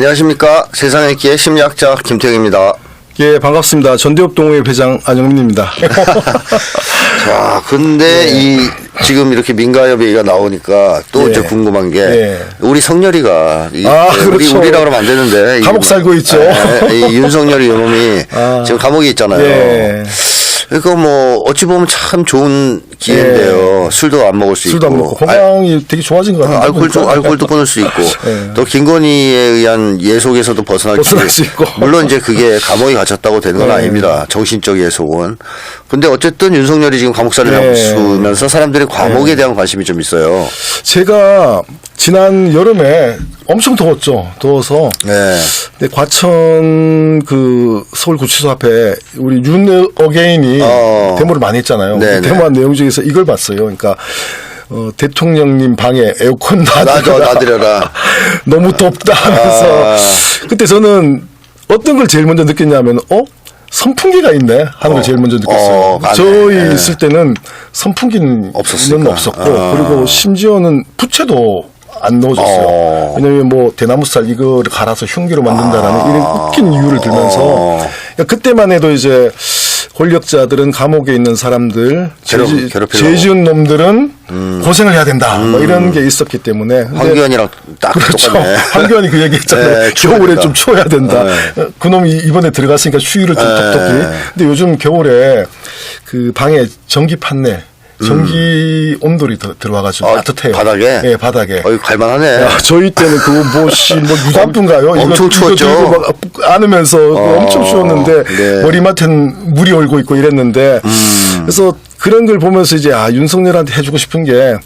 안녕하십니까. 세상의 기의 심리학자 김태형입니다. 예, 반갑습니다. 전대협 동호회 회장 안영민입니다. 자, 근데 이 지금 이렇게 민가협 얘기가 나오니까 또 예. 이제 궁금한 게 예. 우리 성렬이가 이- 아, 우리 그렇죠. 우리라 그러면 안 되는데 이- 감옥 살고 있죠. 예, 이 윤석열이 이놈이 아. 지금 감옥에 있잖아요. 예. 그러니까 뭐 어찌 보면 참 좋은 기회인데요. 술도 안 먹을 수 술도 안 있고 먹고 건강이 되게 좋아진 것 같아요. 알코올 도 알코올도 끊을 수 있고 예. 또 김건희에 의한 예속에서도 벗어날 벗어날 수수 있고. 물론 이제 그게 감옥에 갇혔다고 되는 건 네. 아닙니다. 정신적 예속은. 근데 어쨌든 윤석열이 지금 감옥살이를 하고 네. 있으면서 사람들이 감옥에 대한 관심이 좀 있어요. 제가 지난 여름에 엄청 더웠죠. 더워서 네. 근데 과천 그 서울구치소 앞에 우리 윤 어게인이 어. 데모를 많이 했잖아요. 그 네네. 데모한 내용 중에서 이걸 봤어요. 그러니까 어, 대통령님 방에 에어컨 놔드려라. 놔드려라. 너무 덥다 하면서 아. 그때 저는 어떤 걸 제일 먼저 느꼈냐면 어 선풍기가 있네 하는 걸 제일 먼저 느꼈어요. 어, 맞네. 저희 예. 있을 때는 선풍기는 없었으니까. 없었고 아. 그리고 심지어는 부채도 안 넣어줬어요. 어. 왜냐면 뭐 대나무살 이거를 갈아서 흉기로 만든다라는 이런 웃긴 이유를 들면서 어. 그러니까 그때만 해도 이제 권력자들은 감옥에 있는 사람들 괴롭- 죄지, 괴롭히려고. 죄 지은 놈들은 고생을 해야 된다 뭐 이런 게 있었기 때문에 황교안이랑 딱 그렇죠. 똑같네. 황교안이 그 얘기 했잖아요. 네, 겨울에. 좀 추워야 된다. 네. 그 놈이 이번에 들어갔으니까 추위를 좀 네. 톡톡히. 근데 요즘 겨울에 그 방에 전기 판넬, 전기 온돌이 더 들어와가지고 아, 따뜻해요. 바닥에? 예, 바닥에. 어이 갈만하네. 야, 저희 때는 그거 뭐 씨 뭐 유산분가요? 이거- 엄청 이거 추웠죠. 들고 막 안으면서 어, 엄청 추웠는데 네. 머리맡엔 물이 얼고 있고 이랬는데 음. 그래서 그런 걸 보면서 이제 아 윤석열한테 해주고 싶은 게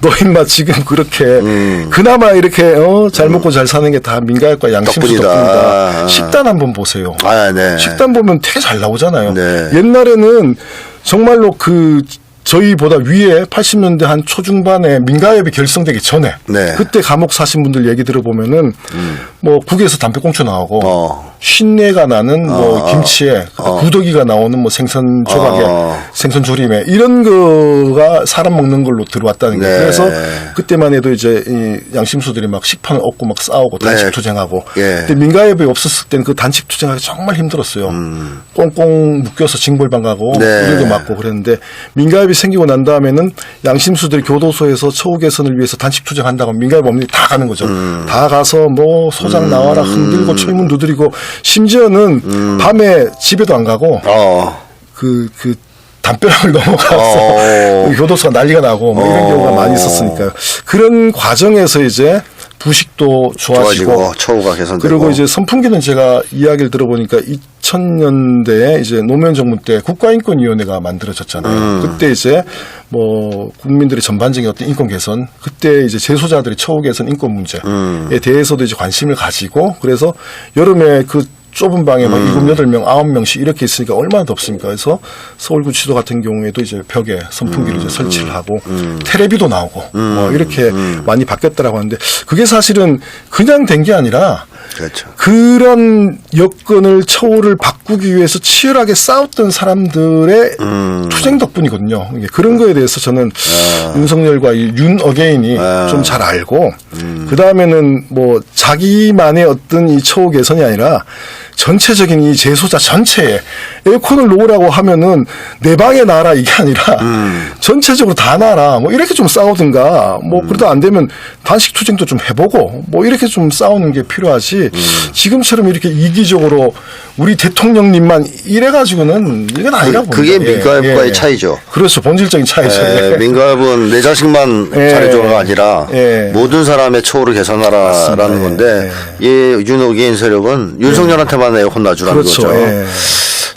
너 임마 지금 그렇게 음. 그나마 이렇게 어, 잘 먹고 잘 사는 게 다 민가협과 양심수 덕분이다. 덕분이다. 식단 한번 보세요. 아, 네. 식단 보면 되게 잘 나오잖아요. 네. 옛날에는 정말로 그 저희보다 위에 80년대 한 초중반에 민가협이 결성되기 전에 네. 그때 감옥 사신 분들 얘기 들어보면은 뭐 국에서 담배꽁초 나오고 어. 신내가 나는 뭐 어, 김치에 구더기가 나오는 뭐 생선 조각에 어. 생선 조림에 이런 거가 사람 먹는 걸로 들어왔다는 게 네. 그래서 그때만 해도 이제 이 양심수들이 막 식판을 얻고 막 싸우고 단식 네. 투쟁하고 예. 근데 민가협이 없었을 때는 그 단식 투쟁하기 정말 힘들었어요. 꽁꽁 묶여서 징벌방 가고 음. 네. 우리도 맞고 그랬는데 민가협이 생기고 난 다음에는 양심수들이 교도소에서 처우 개선을 위해서 단식 투쟁한다고 없는 다 가는 거죠. 음. 다 가서 뭐 소장 나와라 흔들고 철문 두드리고 심지어는 음. 밤에 집에도 안 가고 어. 그, 그, 담벼락을 넘어가서 어. 교도소가 난리가 나고 뭐 이런 어. 경우가 많이 있었으니까요. 그런 과정에서 이제 부식도 좋아지고, 좋아지고 처우가 개선되고. 그리고 이제 선풍기는 제가 이야기를 들어보니까 2000년대에 이제 노무현 정부 때 국가인권위원회가 만들어졌잖아요. 음. 그때 이제 뭐 국민들의 전반적인 어떤 인권 개선, 그때 이제 재소자들의 처우 개선 인권 문제에 음. 대해서도 이제 관심을 가지고 그래서 여름에 그 좁은 방에 막 일곱 여덟 명 아홉 명씩 이렇게 있으니까 얼마나 덥습니까? 그래서 서울구치소 같은 경우에도 이제 벽에 선풍기를 이제 설치를 하고 테레비도 나오고 뭐 이렇게 많이 바뀌었다라고 하는데 그게 사실은 그냥 된 게 아니라 그렇죠. 그런 여건을 처우를 바꾸기 위해서 치열하게 싸웠던 사람들의 음. 투쟁 덕분이거든요. 그런 거에 대해서 저는 아. 윤석열과 이 윤 어게인이 좀잘 알고 그 다음에는 뭐 자기만의 어떤 이 처우 개선이 아니라 전체적인 이 재소자 전체에 에어컨을 놓으라고 하면은 내 방에 놔라 이게 아니라 전체적으로 다 놔라 뭐 이렇게 좀 싸우든가 뭐 그러다 안 되면 단식 투쟁도 좀 해보고 뭐 이렇게 좀 싸우는 게 필요하지 지금처럼 이렇게 이기적으로 우리 대통령님만 이래가지고는 이건 아니라고 그게 봅니다. 예, 민가협과의 예. 차이죠. 그렇죠 본질적인 차이죠. 예, 예. 민가협은 내 자식만 예. 잘해줘가 아니라 예. 모든 사람의 처우를 개선하라라는. 건데 예, 윤호개인 세력은 윤석열한테만 에어컨 놔주라는 그렇죠. 거죠. 예.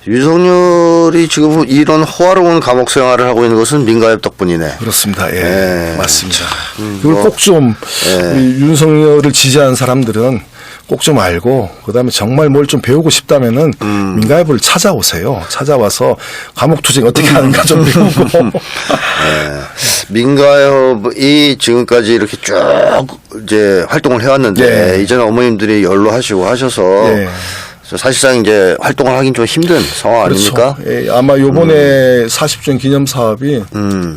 윤석열이 지금 이런 호화로운 감옥 생활을 하고 있는 것은 민가협 덕분이네. 그렇습니다. 예, 예. 맞습니다. 음, 그걸 뭐, 꼭좀 예. 윤석열을 지지하는 사람들은 꼭 좀 알고 그다음에 정말 뭘 좀 배우고 싶다면은 음. 민가협을 찾아오세요. 찾아와서 감옥 투쟁 어떻게 하는가 좀 배우고 예. 민가협이 지금까지 이렇게 쭉 이제 활동을 해왔는데 예. 이제는 어머님들이 연로하시고 하셔서 예. 사실상 이제 활동을 하긴 좀 힘든 상황 아닙니까? 음. 예, 아마 요번에 40주년 기념 사업이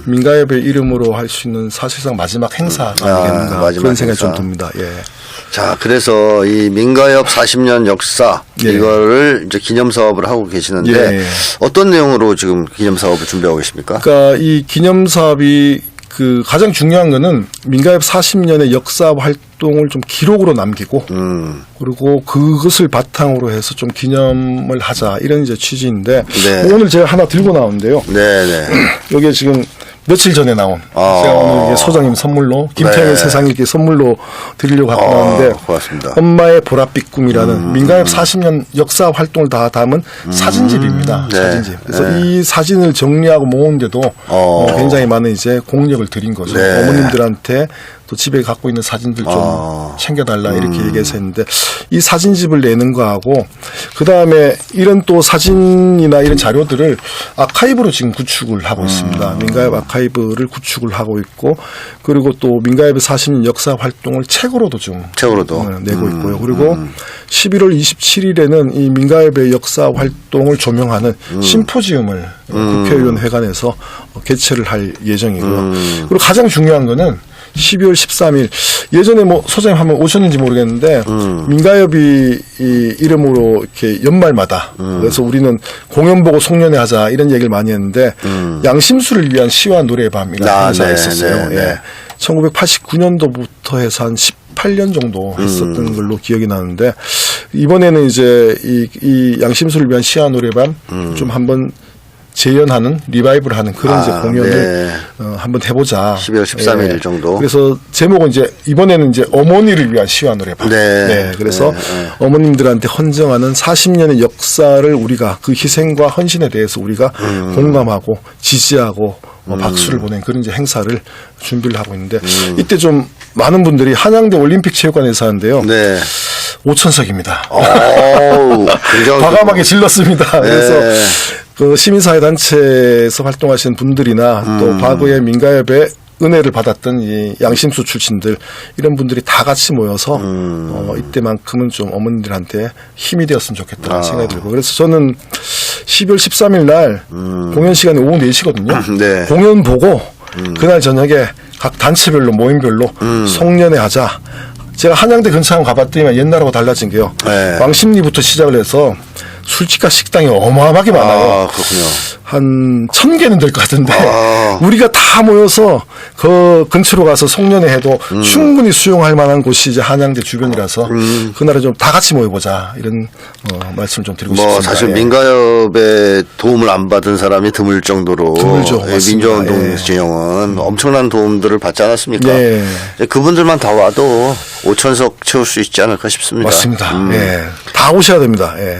민가협의 이름으로 할 수 있는 사실상 마지막 행사가 아, 아니겠는가 마지막 그런 생각이 좀 행사. 듭니다. 예. 자, 그래서 이 민가협 40년 역사 예. 이거를 이제 기념 사업을 하고 계시는데 예. 어떤 내용으로 지금 기념 사업을 준비하고 계십니까? 그러니까 이 기념 사업이 그 가장 중요한 거는 민가협 40년의 역사 활동을 좀 기록으로 남기고 음, 그리고 그것을 바탕으로 해서 좀 기념을 하자 이런 이제 취지인데 네. 뭐 오늘 제가 하나 들고 나왔는데요. 네, 네. 여기에 지금 며칠 전에 나온 아. 제가 오늘 이게 소장님 선물로 김태형의 네. 세상 읽기 선물로 드리려고 갖고 아, 나왔는데 고맙습니다. 엄마의 보랏빛 꿈이라는 음. 민가협 40년 역사 활동을 다 담은 사진집입니다. 네. 사진집. 그래서 네. 이 사진을 정리하고 모으는데도 어. 어, 굉장히 많은 이제 공력을 들인 거죠. 네. 어머님들한테 또 집에 갖고 있는 사진들 좀 아. 챙겨달라 이렇게 음. 얘기해서 했는데 이 사진집을 내는 거하고 그 다음에 이런 또 사진이나 이런 자료들을 아카이브로 지금 구축을 하고 음. 있습니다. 민가협 아카이브를 구축을 하고 있고 그리고 또 민가협의 40년 역사 활동을 책으로도 좀 책으로도. 어, 내고 음, 있고요. 그리고 11월 27일에는 이 민가협의 역사 활동을 조명하는 음. 심포지움을 국회의원회관에서 어, 개최를 할 예정이고요. 음. 그리고 가장 중요한 거는 12월 13일 예전에 뭐 소장님 한번 오셨는지 모르겠는데 음. 민가협이 이 이름으로 이렇게 연말마다 음. 그래서 우리는 공연 보고 송년회 하자 이런 얘기를 많이 했는데 양심수를 위한 시와 노래밤이라는 음. 아, 행사가 네, 있었어요. 네, 예. 네. 1989년도부터 해서 한 18년 정도 했었던 음. 걸로 기억이 나는데 이번에는 이제 이, 이 양심수를 위한 시와 노래밤 좀 한번 재연하는 리바이브를 하는 그런 음. 아, 이제 공연을 네. 어, 한번 해보자. 12월 13일 예. 정도. 그래서 제목은 이제 이번에는 이제 어머니를 위한 시와 노래방. 네. 그래서 네, 네. 어머님들한테 헌정하는 40년의 역사를 우리가 그 희생과 헌신에 대해서 우리가 음. 공감하고 지지하고 어, 박수를 보낸 그런 이제 행사를 준비를 하고 있는데 음. 이때 좀 많은 분들이 한양대 올림픽 체육관에서 하는데요. 네. 5천석입니다. 어우, 굉장히 과감하게 질렀습니다. 그래서 네. 그 시민사회 단체에서 활동하시는 분들이나 음. 또 과거에 민가협의 은혜를 받았던 이 양심수 출신들 이런 분들이 다 같이 모여서 음. 어, 이때만큼은 좀 어머니들한테 힘이 되었으면 좋겠다는 아. 생각이 들고 그래서 저는 12월 13일 날 공연 시간이 오후 4시거든요. 음. 네. 공연 보고 그날 저녁에 각 단체별로 모임별로 음. 송년회 하자. 제가 한양대 근처 한번 가봤더니 옛날하고 달라진 게요. 네. 왕십리부터 시작을 해서 술집과 식당이 어마어마하게 많아요. 아, 그렇군요. 한 천 개는 될 것 같은데 아. 우리가 다 모여서 그 근처로 가서 송년회 해도 음. 충분히 수용할 만한 곳이 이제 한양대 주변이라서 그날은 좀 다 같이 모여보자 이런 어, 말씀 좀 드리고 뭐 싶습니다. 사실 예. 민가협의 도움을 안 받은 사람이 드물 정도로 드물죠. 예, 맞습니다. 민주운동 예. 진영은 엄청난 도움들을 받지 않았습니까? 예. 그분들만 다 와도 5천석 채울 수 있지 않을까 싶습니다. 맞습니다. 음. 예. 다 오셔야 됩니다. 예.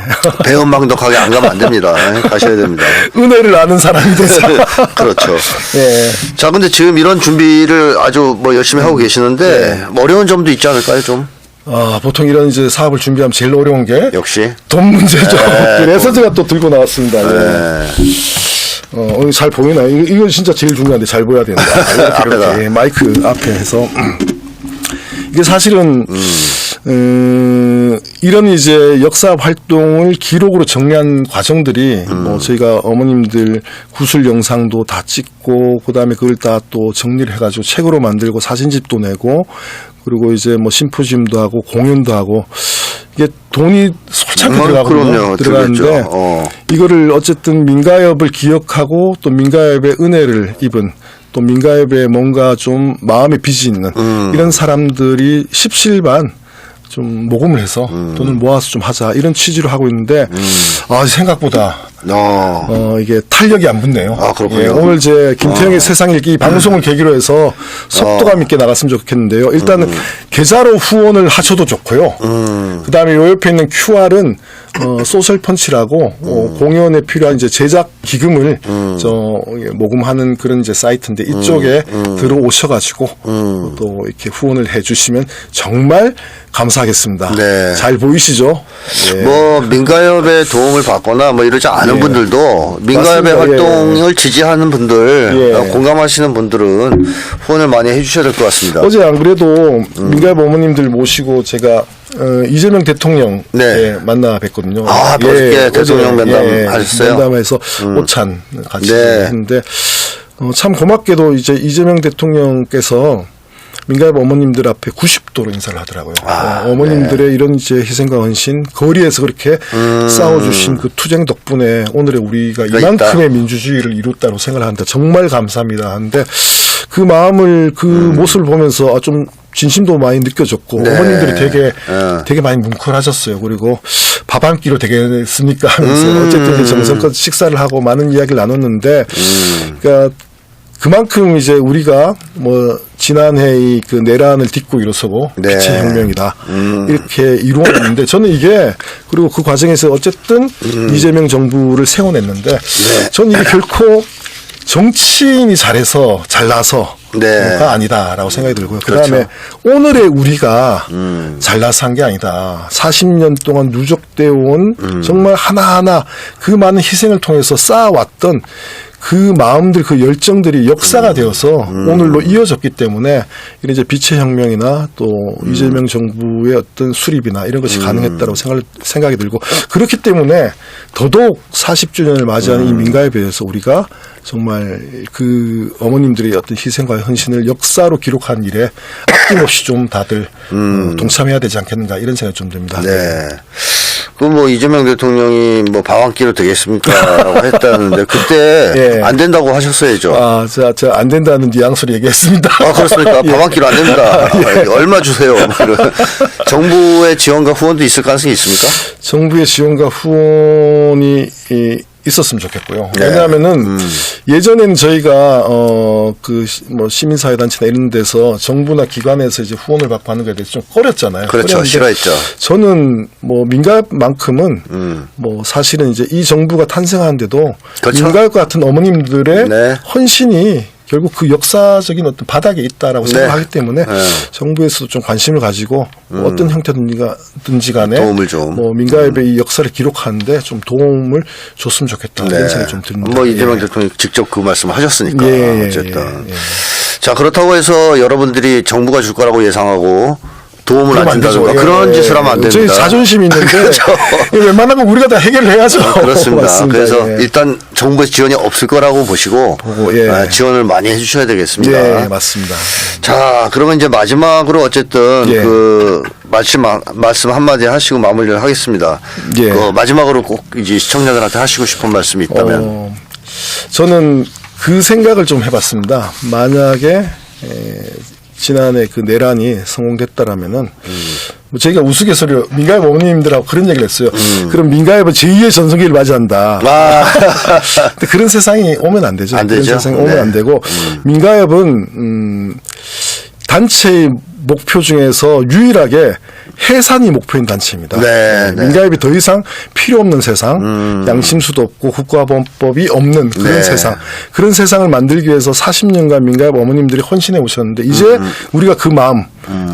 배은망덕하게 안 가면 안 됩니다. 예, 가셔야 됩니다. 은혜를 아는 사람이 돼서. 그렇죠. 예. 자, 근데 지금 이런 준비를 아주 뭐 열심히 하고 계시는데 뭐 어려운 점도 있지 않을까요, 좀? 아, 보통 이런 이제 사업을 준비하면 제일 어려운 게돈 역시. 문제죠. 네, 그래서 제가 또 들고 나왔습니다. 예. 예. 어, 어, 잘 보이나요? 이거, 이거 진짜 제일 중요한데 잘 보여야 된다. 이렇게. 이렇게 마이크 앞에 해서. 이게 사실은, 음, 이런 이제 역사 활동을 기록으로 정리한 과정들이 뭐 저희가 어머님들 구술 영상도 다 찍고 그다음에 그걸 다 또 정리를 해가지고 책으로 만들고 사진집도 내고 그리고 이제 뭐 심포지움도 하고 공연도 하고 이게 돈이 솔찬게 음, 들어가거든요. 들어가는데. 어. 이거를 어쨌든 민가협을 기억하고 또 민가협의 은혜를 입은 또 민가협에 뭔가 좀 마음의 빚이 있는 음. 이런 사람들이 십실반 좀 모금을 해서 음. 돈을 모아서 좀 하자 이런 취지로 하고 있는데 아 생각보다 어. 어 이게 탄력이 안 붙네요. 아, 그렇군요. 예, 오늘 제 김태형의 세상 읽기 이 방송을 계기로 해서 속도감 있게 나갔으면 좋겠는데요. 일단은 계좌로 후원을 하셔도 좋고요. 그다음에 요 옆에 있는 QR은 어, 소셜 펀치라고 어, 공연에 필요한 이제 제작 기금을 저 예, 모금하는 그런 이제 사이트인데 이쪽에 들어오셔가지고 또 이렇게 후원을 해주시면 정말 감사하겠습니다. 네. 잘 보이시죠? 예. 뭐 민가협의 도움을 받거나 뭐 이러지 않은 예. 분들도 민가협의 맞습니다. 활동을 지지하는 분들 예. 어, 공감하시는 분들은 후원을 많이 해주셔야 될 것 같습니다. 어제 안 그래도 민가협 어머님들 모시고 제가 어, 이재명 대통령 네. 예, 만나 뵀거든요. 아, 어저께 어제, 대통령 면담 예, 하셨어요? 면담에서 오찬 같이 네. 했는데 어, 참 고맙게도 이제 이재명 대통령께서 민가협 어머님들 앞에 90도로 인사를 하더라고요. 아, 어, 머님들의 이런 이제 희생과 헌신, 거리에서 그렇게 음. 싸워주신 그 투쟁 덕분에 오늘의 우리가 그러니까 이만큼의 민주주의를 이뤘다고 생각을 하는데 정말 감사합니다. 하는데 그 마음을 그 모습을 보면서 아, 좀 진심도 많이 느껴졌고 음. 네. 어머님들이 되게 어. 되게 많이 뭉클하셨어요. 그리고 밥 한 끼로 되겠습니까 하면서 음. 어쨌든 이제 정성껏 식사를 하고 많은 이야기를 나눴는데 음. 그러니까 그만큼 이제 우리가 뭐 지난해 이그 내란을 딛고 일어서고 네. 빛의 혁명이다 음. 이렇게 이루어냈는데 저는 이게 그리고 그 과정에서 어쨌든 음. 이재명 정부를 세워냈는데 네. 저는 이게 결코 정치인이 잘해서 잘나서 네. 가 아니다라고 생각이 들고요. 그렇죠. 그다음에 오늘의 우리가 음. 잘나서 한 게 아니다. 40년 동안 누적되어 온 음. 정말 하나하나 그 많은 희생을 통해서 쌓아왔던 그 마음들, 그 열정들이 역사가 되어서 오늘로 이어졌기 때문에 이런 이제 빛의 혁명이나 또 이재명 정부의 어떤 수립이나 이런 것이 가능했다고 생각, 생각이 들고 그렇기 때문에 더더욱 40주년을 맞이하는 이 민가에 비해서 우리가 정말 그 어머님들의 어떤 희생과 헌신을 역사로 기록한 일에 아낌없이 좀 다들 어, 동참해야 되지 않겠는가 이런 생각이 좀 듭니다. 네. 그뭐 이재명 대통령이 뭐 방황기로 되겠습니까라고 했다는데 그때 예. 안 된다고 하셨어야죠. 아, 자, 저안 된다는 뉘앙스로 얘기했습니다. 아, 그렇습니까? 예. 방황기로 안 됩니다. 아, 얼마 주세요. 정부의 지원과 후원도 있을 가능성이 있습니까? 정부의 지원과 후원이 이, 있었으면 좋겠고요. 네. 왜냐하면은 예전에는 저희가 어그 뭐 시민사회 단체나 이런 데서 정부나 기관에서 이제 후원을 받고 하는 거에 대해서 좀 꺼렸잖아요. 그렇죠. 싫어했죠. 저는 뭐 민가만큼은 음. 뭐 사실은 이제 이 정부가 탄생하는데도 그렇죠. 민가협 같은 어머님들의 네. 헌신이 결국 그 역사적인 어떤 바닥에 있다라고 네. 생각하기 때문에 네. 음. 정부에서도 좀 관심을 가지고 뭐 어떤 형태든지 간에 도움을 좀. 뭐 민가협의 이 역사를 기록하는데 좀 도움을 줬으면 좋겠다 이런 생각이 좀 듭니다. 뭐 이재명 예. 대통령이 직접 그 말씀 하셨으니까 예, 예, 어쨌든 예, 예. 자 그렇다고 해서 여러분들이 정부가 줄 거라고 예상하고 도움을 안. 준다든가 예, 그런 예. 짓을 하면 안 됩니다. 저희 자존심이 있는데 그렇죠. 예, 웬만한 건 우리가 다 해결을 해야죠. 그렇습니다. 맞습니다. 그래서 예. 일단 정부의 지원이 없을 거라고 보시고 보고, 예. 아, 지원을 많이 해주셔야 되겠습니다. 예, 맞습니다. 자, 그러면 이제 마지막으로 어쨌든 예. 그 말씀 말씀 한마디 하시고 마무리를 하겠습니다. 예. 그 마지막으로 꼭 이제 시청자들한테 하시고 싶은 말씀이 있다면 어, 저는 그 생각을 좀 해봤습니다. 만약에 에, 지난해 그 내란이 성공됐다라면은 뭐 저희가 우스갯소리로 민가협 어머님들하고 그런 얘기를 했어요. 그럼 민가협은 제2의 전성기를 맞이한다. 아. 근데 그런 세상이 오면 안 되죠. 안 그런 되죠. 세상이 오면 네. 안 되고 민가협은 음, 단체의 목표 중에서 유일하게 해산이 목표인 단체입니다. 네, 네. 민가협이 더 이상 필요 없는 세상, 양심수도 없고 국가보험법이 없는 그런 네. 세상, 그런 세상을 만들기 위해서 40년간 민가협 어머님들이 헌신해 오셨는데 이제 음, 우리가 그 마음,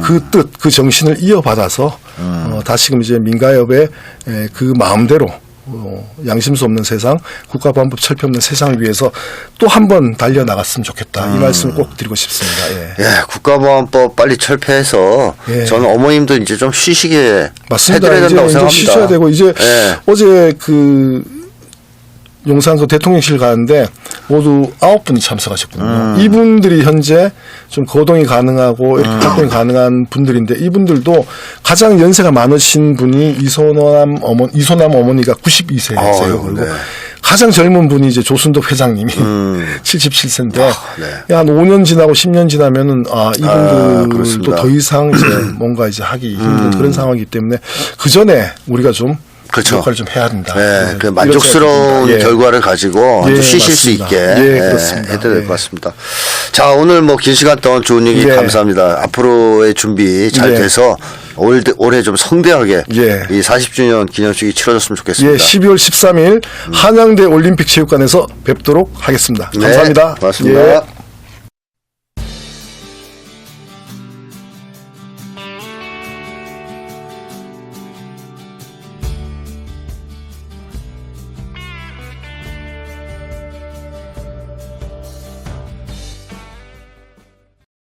그 뜻, 그 정신을 이어받아서 음. 어, 다시금 이제 민가협의 에, 그 마음대로 어, 양심수 없는 세상, 국가보안법 철폐 없는 세상을 위해서 또 한 번 달려 나갔으면 좋겠다. 이 말씀을 꼭 드리고 싶습니다. 예. 예, 국가보안법 빨리 철폐해서 예. 저는 어머님도 이제 좀 쉬시게 맞습니다. 해드려야 이제, 된다고 이제 생각합니다. 쉬셔야 되고 이제 예. 어제 그 용산 그 대통령실 가는데 모두 아홉 분이 참석하셨거든요. 음. 이분들이 현재 좀 거동이 가능하고 이렇게 활동이 가능한 분들인데 이분들도 가장 연세가 많으신 분이 이소남 어머 이소남 어머니가 92세세요. 아유, 그리고 네. 가장 젊은 분이 이제 조순덕 회장님이 음. 77세인데 네. 한 5년 지나고 10년 지나면은 아 아, 이분들도 그렇습니다. 더 이상 이제 뭔가 이제 하기 힘든 그런 상황이기 때문에 그 전에 우리가 좀 음. 그렇죠. 역할을 좀 해야 된다. 예, 네, 그 만족스러운. 예. 결과를 가지고 예, 아주 쉬실 수 맞습니다. 있게 예, 예. 해드려야 될 예. 것 같습니다. 자, 오늘 뭐 긴 시간 동안 좋은 얘기 예. 감사합니다. 앞으로의 준비 잘 예. 돼서 올, 올해 좀 성대하게 예. 이 40주년 기념식이 치러졌으면 예, 좋겠습니다. 12월 13일 한양대 올림픽 체육관에서 뵙도록 하겠습니다. 네, 감사합니다. 고맙습니다. 예.